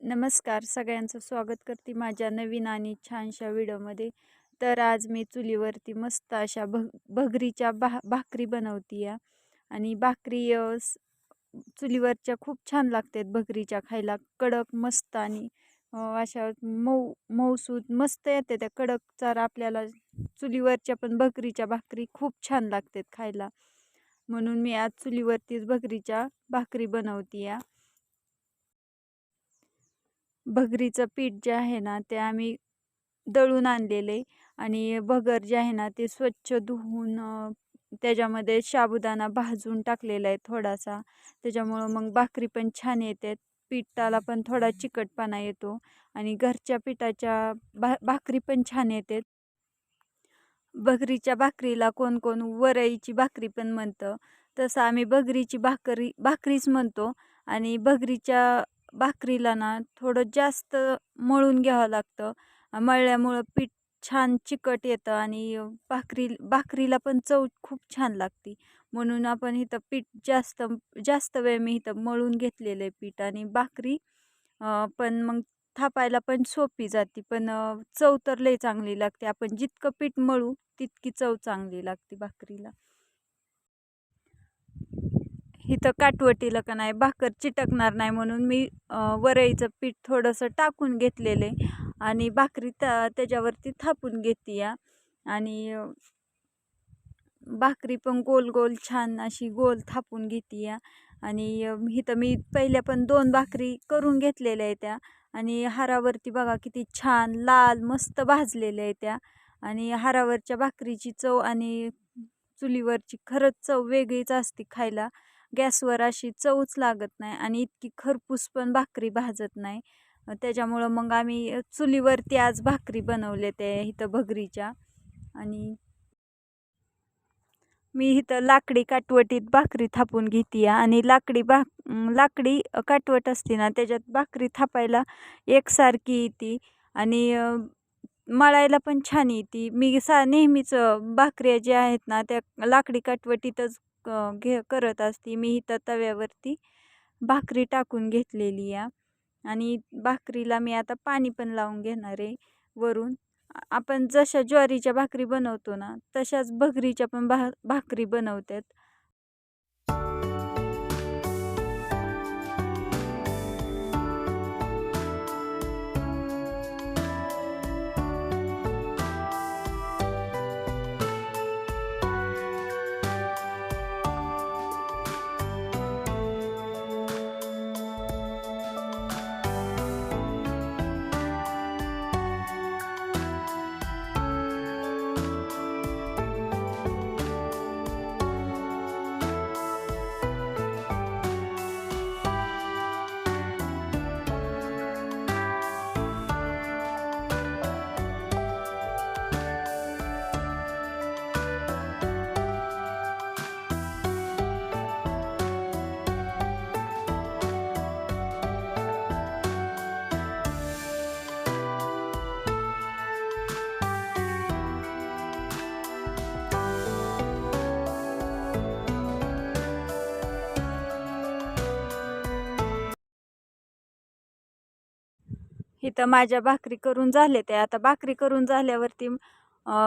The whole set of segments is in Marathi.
नमस्कार सगळ्यांचं स्वागत करते माझ्या नवीन आणि छानशा व्हिडिओमध्ये. तर आज मी चुलीवरती मस्त अशा भग भगरीच्या भा भाकरी बनवती या. आणि भाकरी चुलीवरच्या खूप छान लागतात भगरीच्या खायला. कडक मस्त आणि अशा मऊ मऊसूद मस्त येते त्या कडक चार आपल्याला चुलीवरच्या पण भगरीच्या भाकरी खूप छान लागतात खायला. म्हणून मी आज चुलीवरतीच भगरीच्या भाकरी बनवती या. भगरीचं पीठ जे आहे ना ते आम्ही दळून आणलेले आणि भगर जे आहे ना ते स्वच्छ धुवून त्याच्यामध्ये साबुदाणा भाजून टाकलेला आहे थोडासा. त्याच्यामुळं मग भाकरी पण छान येते. पिठाला पण थोडा चिकटपणा येतो आणि घरच्या पिठाच्या भा भाकरी पण छान येते. भगरीच्या भाकरीला कोण कोण वरईची भाकरी पण म्हणतं. तसं आम्ही भगरीची भाकरी भाकरीच म्हणतो आणि भगरीच्या भाकरीला ना थोडं जास्त मळून घ्यावं लागतं. मळल्यामुळं पीठ छान चिकट येतं आणि भाकरी भाकरीला पण चव खूप छान लागते. म्हणून आपण इथं पीठ जास्त जास्त वेळ मी इथं मळून घेतलेलं आहे पीठ आणि भाकरी. पण मग थापायला पण सोपी जाते पण चव तर लई चांगली लागते. आपण जितकं पीठ मळू तितकी चव चांगली लागते भाकरीला. इथं काटवटीला का नाही भाकर चिटकणार नाही म्हणून मी वरईचं पीठ थोडंसं टाकून घेतलेले आणि भाकरी त्या त्याच्यावरती थापून घेते या. आणि भाकरी पण गोल गोल छान अशी गोल थापून घेते या. आणि इथं मी पहिल्या पण दोन भाकरी करून घेतलेल्या आहे त्या आणि हारावरती बघा किती छान लाल मस्त भाजलेल्या आहे त्या आणि हारावरच्या भाकरीची चव आणि चुलीवरची खरंच चव वेगळीच असते खायला. गॅसवर अशी चवच लागत नाही आणि इतकी खरपूस पण भाकरी भाजत नाही. त्याच्यामुळं मग आम्ही चुलीवरती आज भाकरी बनवले ते इथं भगरीच्या. आणि मी इथं लाकडी काटवटीत भाकरी थापून घेते आणि लाकडी भाक लाकडी काटवट असते ना त्याच्यात भाकरी थापायला एकसारखी येते. आणि मळायला पण छान येते. मी सा नेहमीच भाकऱ्या ज्या आहेत ना त्या लाकडी काटवटीतच घे करत असते. मी इथं तव्यावरती भाकरी टाकून घेतलेली या. आणि भाकरीला मी आता पाणी पण लावून घेणार आहे वरून. आपण जशा ज्वारीच्या भाकरी बनवतो ना तशाच भगरीच्या पण भा भाकरी बनवतात. इथं माझ्या भाकरी करून झाले ते आता भाकरी करून झाल्यावरती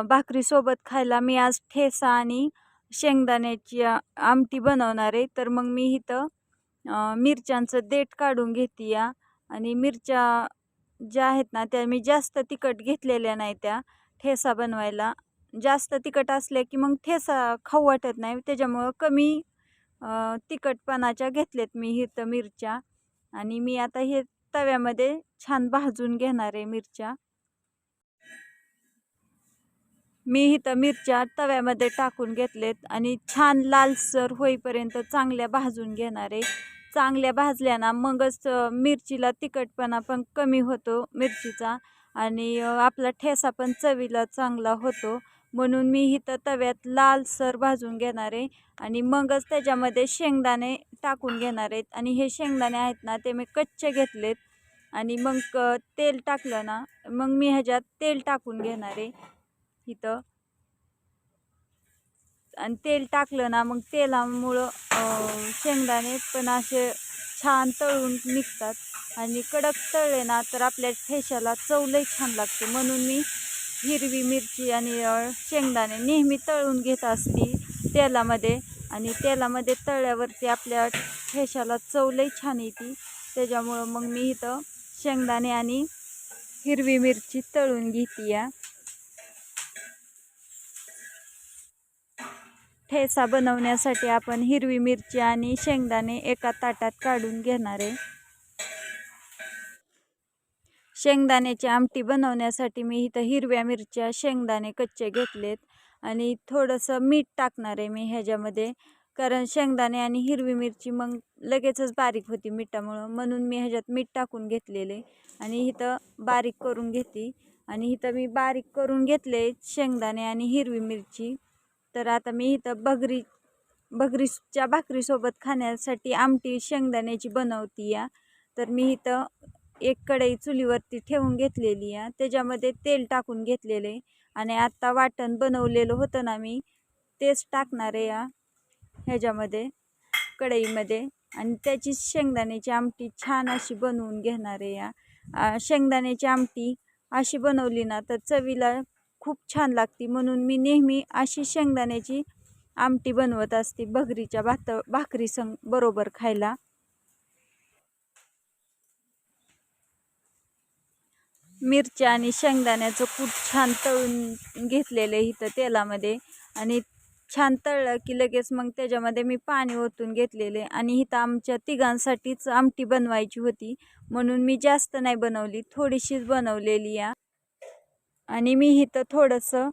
भाकरीसोबत खायला मी आज ठेसा आणि शेंगदाण्याची आमटी बनवणार आहे. तर मग मी इथं मिरच्यांचं देठ काढून घेते या. आणि मिरच्या ज्या आहेत ना त्या मी जास्त तिखट घेतलेल्या नाही त्या ठेसा बनवायला. जास्त तिखट असल्या की मग ठेसा खाऊ वाटत नाही. त्याच्यामुळं कमी तिखटपणाच्या घेतलेत मी हिरतं मिरच्या. आणि मी आता हे तव्यामध्ये छान भाजून घेणार आहे मिरच्या. मी इथं मिरच्या तव्यामध्ये टाकून घेतलेत आणि छान लालसर होईपर्यंत चांगल्या भाजून घेणार आहे. चांगल्या भाजल्याना मगच मिरचीला तिखटपणा पण कमी होतो मिरचीचा आणि आपला ठेसा पण चवीला चांगला होतो. म्हणून मी इथं तव्यात लालसर भाजून घेणार आहे आणि मगच त्याच्यामध्ये शेंगदाणे टाकून घेणार आहेत. आणि हे शेंगदाणे आहेत ना ते मी कच्चे घेतलेत. आणि मग तेल टाकलं ना मग मी ह्याच्यात तेल टाकून घेणार आहे इथं. आणि तेल टाकलं ना मग तेलामुळं शेंगदाणे पण असे छान तळून निघतात. आणि कडक तळले ना तर आपल्या ठेशाला चव लई छान लागते. म्हणून मी हिरवी मिरची आणि शेंगदाणे नेहमी तळून घेत असते तेलामध्ये. आणि तेलामध्ये तळल्यावरती आपल्या ठेशाला चव लई छान येते. त्याच्यामुळं मग मी इथं शेंगदाणे आणि हिरवी मिरची तळून घेते या. ठेचा बनवण्यासाठी आपण हिरवी मिरची आणि शेंगदाणे एका ताटात काढून घेणार आहे. शेंगदाण्याची आमटी बनवण्यासाठी मी इथं हिरव्या मिरच्या शेंगदाणे कच्चे घेतलेत आणि थोडंसं मीठ टाकणार आहे मी ह्याच्यामध्ये. कारण शेंगदाणे आणि हिरवी मिरची मग लगेचच बारीक होती मिठामुळं. म्हणून मी ह्याच्यात मीठ टाकून घेतलेले आणि इथं बारीक करून घेतली आणि इथं मी बारीक करून घेतले शेंगदाणे आणि हिरवी मिरची. तर आता मी इथं भगरी भगरीच्या भाकरीसोबत खाण्यासाठी आमटी शेंगदाण्याची बनवती या तर मी इथं एक कढई चुलीवरती ठेवून घेतलेली आहे. त्याच्यामध्ये तेल टाकून घेतलेले आणि आत्ता वाटण बनवलेलं होतं ना मी तेच टाकणार आहे या ह्याच्यामध्ये कढईमध्ये. आणि त्याची शेंगदाण्याची आमटी छान अशी बनवून घेणार आहे या. शेंगदाण्याची आमटी अशी बनवली ना तर चवीला खूप छान लागती. म्हणून मी नेहमी अशी शेंगदाण्याची आमटी बनवत असते भगरीच्या भात भाकरी संग बरोबर खायला. मिरच्या आणि शेंगदाण्याचं कूट छान तळून घेतलेलं आहे इथं तेलामध्ये. आणि छान तळलं की लगेच मग त्याच्यामध्ये मी पाणी ओतून घेतलेले आणि इथं आमच्या तिघांसाठीच आमटी बनवायची होती. म्हणून मी जास्त नाही बनवली थोडीशीच बनवलेली या आणि मी इथं थोडंसं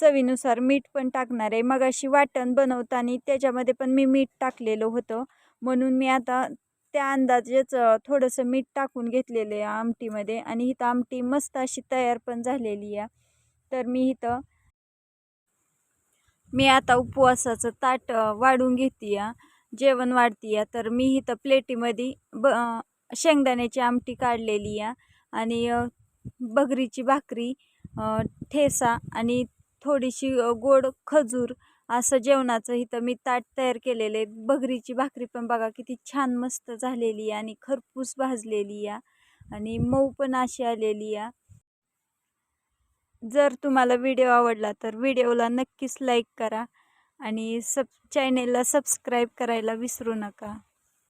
चवीनुसार मीठ पण टाकणार आहे. मग अशी वाटण बनवताना त्याच्यामध्ये पण मी मीठ टाकलेलं होतं. म्हणून मी आता त्या अंदाजेच थोडंसं मीठ टाकून घेतलेलं आहे आमटीमध्ये आणि इथं आमटी मस्त अशी तयार पण झालेली आहे. तर मी इथं मी आता उपवासाचं ताट वाढून घेते या जेवण वाढते या तर मी इथं प्लेटीमध्ये ब शेंगदाण्याची आमटी काढलेली या आणि बगरीची भाकरी ठेसा आणि थोडीशी गोड खजूर असं जेवणाचं इथं मी ताट तयार केलेलं आहे. बगरीची भाकरी पण बघा किती छान मस्त झालेली आहे आणि खरपूस भाजलेली आहे. आणि मऊ पण अशी आलेली आहे. जर तुम्हाला व्हिडिओ आवडला तर व्हिडिओला नक्कीच लाईक करा आणि सब चॅनेलला सबस्क्राईब करायला विसरू नका.